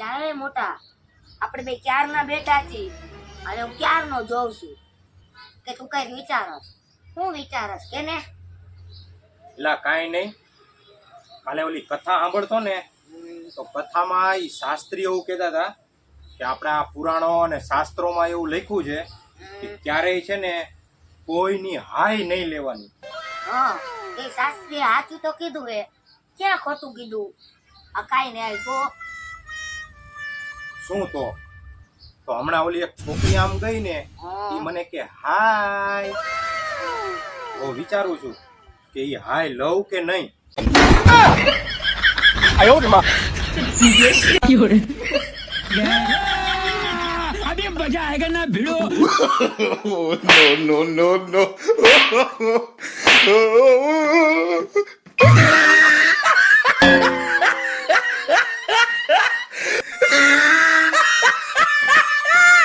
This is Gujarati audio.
એ મોટા આપણે બે ક્યારના બેટા છીએ? અને હું ક્યારનો જોઉં છું? કે તું કઈ વિચારસ. હું વિચારસ કે ને? એટલે કાંઈ નહીં. કાલે ઓલી કથા સાંભળતો ને તો કથામાં એ શાસ્ત્રી એવું કહેતા હતા કે આપણા પુરાણો અને શાસ્ત્રોમાં એવું લખ્યું છે કે ક્યારેય છે ને કોઈની હાય નહીં લેવાની. હા એ શાસ્ત્રીએ સાચું તો કીધું એ ક્યાં ખોટું કીધું? આ કાંઈ નહીં તો શું તો તો હમણાં ઓલી એક છોકરી આમ ગઈ ને એ મને કે હાય તો વિચારું છું કે ઈ હાય લવ કે નહીં अभी मजा आएगा ना भिड़ो Oh, no, no, no, no.